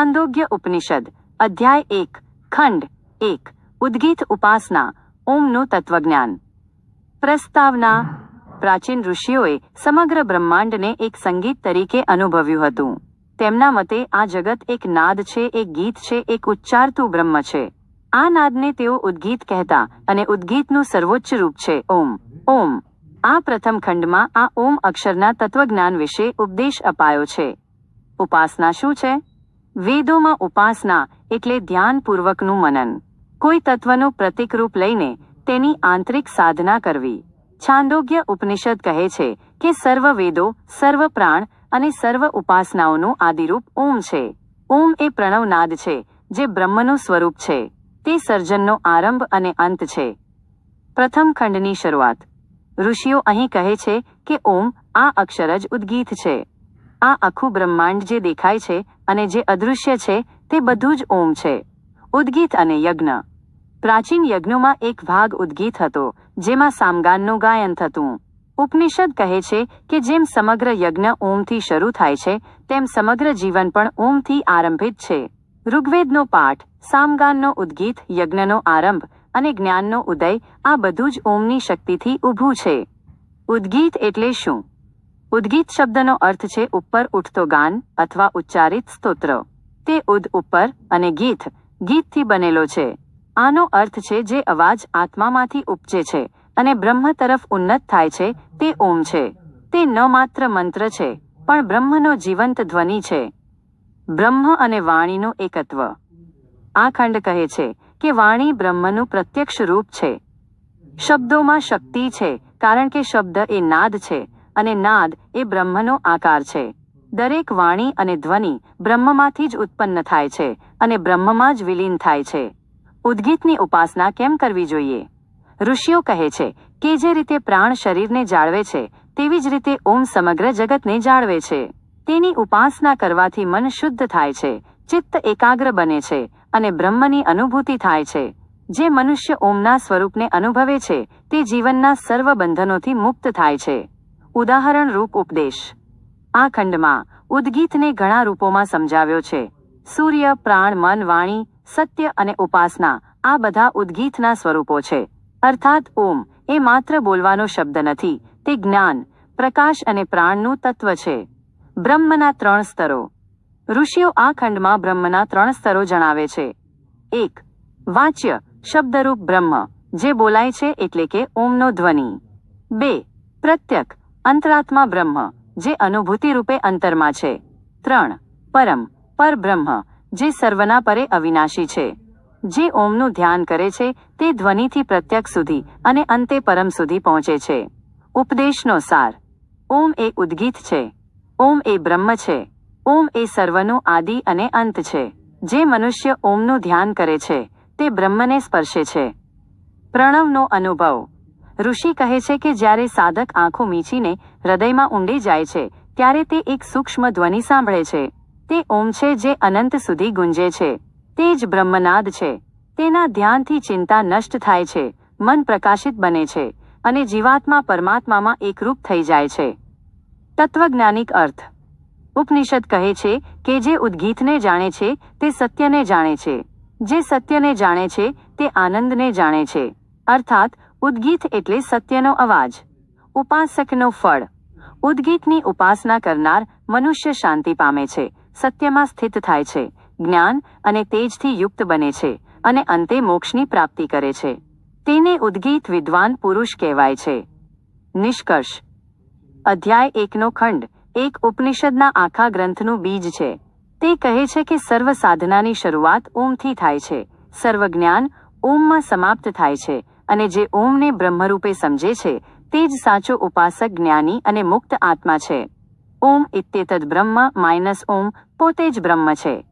છાંદોગ્ય ઉપનિષદ અધ્યાય એક ખંડ એક ઉદ્ગીત ઉપાસના ઓમનું તત્વજ્ઞાન પ્રસ્તાવના પ્રાચીન ઋષિઓએ સમગ્ર બ્રહ્માંડને એક સંગીત તરીકે અનુભવ્યું હતું. તેમના મતે આ જગત એક નાદ છે, એક ગીત છે, એક ઉચ્ચારતું બ્રહ્મ છે. આ નાદને તેઓ ઉદ્ગીત કહેતા અને ઉદ્ગીતનું સર્વોચ્ચ રૂપ છે, ઓમ ઓમ. આ પ્રથમ ખંડમાં આ ઓમ અક્ષરના તત્વજ્ઞાન વિશે ઉપદેશ અપાયો છે. ઉપાસના શું છે? વેદોમાં ઉપાસના એટલે ધ્યાનપૂર્વકનું મનન. કોઈ તત્વનું પ્રતિકરૂપ લઈને તેની આંતરિક સાધના કરવી. છાંદોગ્ય ઉપનિષદ કહે છે કે સર્વ વેદો, સર્વ પ્રાણ અને સર્વ ઉપાસનાઓનું આદિરૂપ ઓમ છે. ઓમ એ પ્રણવનાદ છે, જે બ્રહ્મનું સ્વરૂપ છે. તે સર્જનનો આરંભ અને અંત છે. પ્રથમ ખંડની શરૂઆત. ઋષિઓ અહીં કહે છે કે ઓમ આ અક્ષર જ ઉદ્ગીત છે. આ આખું બ્રહ્માંડ જે દેખાય છે અને જે અદૃશ્ય છે, તે બધું જ ઓમ છે. ઉદ્ગીત અને યજ્ઞ. પ્રાચીન યજ્ઞોમાં એક ભાગ ઉદ્ગીત હતો, જેમાં સામગાનનું ગાયન થતું. ઉપનિષદ કહે છે કે જેમ સમગ્ર યજ્ઞ ઓમથી શરૂ થાય છે, તેમ સમગ્ર જીવન પણ ઓમથી આરંભિત છે. ઋગ્વેદનો પાઠ, સામગાનનો ઉદ્ગીત, યજ્ઞનો આરંભ અને જ્ઞાનનો ઉદય આ બધું જ ઓમની શક્તિથી ઊભું છે. ઉદ્ગીત એટલે શું? ઉદ્ગીત શબ્દનો અર્થ છે ઉપર ઉઠતો ગાન અથવા ઉચ્ચારિત સ્તોત્ર. તે ઉદ ઉપર અને ગીત, ગીતથી બનેલો છે. આનો અર્થ છે જે અવાજ આત્મામાંથી ઉપજે છે અને બ્રહ્મ તરફ ઉન્નત થાય છે, તે ઓમ છે. તે ન માત્ર મંત્ર છે, પણ બ્રહ્મનો જીવંત ધ્વનિ છે. બ્રહ્મ અને વાણીનું એકત્વ. આ ખંડ કહે છે કે વાણી બ્રહ્મનું પ્રત્યક્ષ રૂપ છે. શબ્દોમાં શક્તિ છે, કારણ કે શબ્દ એ નાદ છે અને નાદ એ બ્રહ્મનો આકાર છે. દરેક વાણી અને ધ્વનિ બ્રહ્મમાંથી જ ઉત્પન્ન થાય છે અને બ્રહ્મમાં જ વિલીન થાય છે. ઉદ્ગીતની ઉપાસના કેમ કરવી જોઈએ? ઋષિઓ કહે છે કે જે રીતે પ્રાણ શરીરને જાળવે છે, તેવી જ રીતે ઓમ સમગ્ર જગતને જાળવે છે. તેની ઉપાસના કરવાથી મન શુદ્ધ થાય છે, ચિત્ત એકાગ્ર બને છે અને બ્રહ્મની અનુભૂતિ થાય છે. જે મનુષ્ય ઓમના સ્વરૂપને અનુભવે છે, તે જીવનના સર્વ બંધનોથી મુક્ત થાય છે. ઉદાહરણ રૂપ ઉપદેશ. આ ખંડમાં ઉદ્ગીતને ઘણા રૂપોમાં સમજાવ્યો છે. સૂર્ય, પ્રાણ, મન, વાણી, સત્ય અને ઉપાસના આ બધા ઉદ્ગીતના સ્વરૂપો છે. અર્થાત ઓમ એ માત્ર બોલવાનો શબ્દ નથી, તે જ્ઞાન, પ્રકાશ અને પ્રાણનું તત્વ છે. બ્રહ્મના ત્રણ સ્તરો. ઋષિઓ આ ખંડમાં બ્રહ્મના ત્રણ સ્તરો જણાવે છે. એક, વાચ્ય, શબ્દરૂપ બ્રહ્મ, જે બોલાય છે એટલે કે ઓમનો ધ્વનિ. બે, પ્રત્યક અંતરાત્મા બ્રહ્મ, જે અનુભૂતિ રૂપે અંતરમાં છે. ત્રણ, પરમ પરબ્રહ્મ જે સર્વના પરે અવિનાશી છે. જે ઓમનું ધ્યાન કરે છે, તે ધ્વનિથી પ્રત્યક્ષ સુધી અને અંતે પરમ સુધી પહોંચે છે. ઉપદેશનો સાર. ઓમ એ ઉદ્ગીત છે. ઓમ એ બ્રહ્મ છે. ઓમ એ સર્વનું આદિ અને અંત છે. જે મનુષ્ય ઓમનું ધ્યાન કરે છે, તે બ્રહ્મને સ્પર્શે છે. પ્રણવનો અનુભવ. ઋષિ કહે છે કે જ્યારે સાધક આંખો મીચીને હૃદયમાં ઊંડે જાય છે, ત્યારે તે એક સૂક્ષ્મ ધ્વનિ સાંભળે છે. તે ઓમ છે જે અનંત સુધી ગુંજે છે. તે જ બ્રહ્મનાદ છે. તેના ધ્યાનથી ચિંતા નષ્ટ થાય છે, મન પ્રકાશિત બને છે અને જીવાત્મા પરમાત્મામાં એકરૂપ થઈ જાય છે. તત્વજ્ઞાનિક અર્થ. ઉપનિષદ કહે છે કે જે ઉદ્ગીતને જાણે છે, તે સત્યને જાણે છે. જે સત્યને જાણે છે, તે આનંદને જાણે છે. અર્થાત ઉદ્ગીત એટલે સત્યનો અવાજ. ઉપાસકનો ફળ. ઉદ્ગીતની ઉપાસના કરનાર મનુષ્ય શાંતિ પામે છે, સત્યમાં સ્થિત થાય છે, જ્ઞાન અને તેજથી યુક્ત બને છે અને અંતે મોક્ષની પ્રાપ્તિ કરે છે. તેને ઉદ્ગીત વિદ્વાન પુરુષ કહેવાય છે. નિષ્કર્ષ. અધ્યાય એકનો ખંડ. એક ઉપનિષદના આખા ગ્રંથનું બીજ છે. તે કહે છે કે સર્વ સાધનાની શરૂઆત ઓમથી થાય છે. સર્વ જ્ઞાન ઓમમાં સમાપ્ત થાય છે. અને જે ઓમને બ્રહ્મરૂપે સમજે છે, તે જ સાચો ઉપાસક જ્ઞાની અને મુક્ત આત્મા છે. ઓમ ઇત્યેતદ બ્રહ્મ માઇનસ ઓમ પોતે જ બ્રહ્મ છે.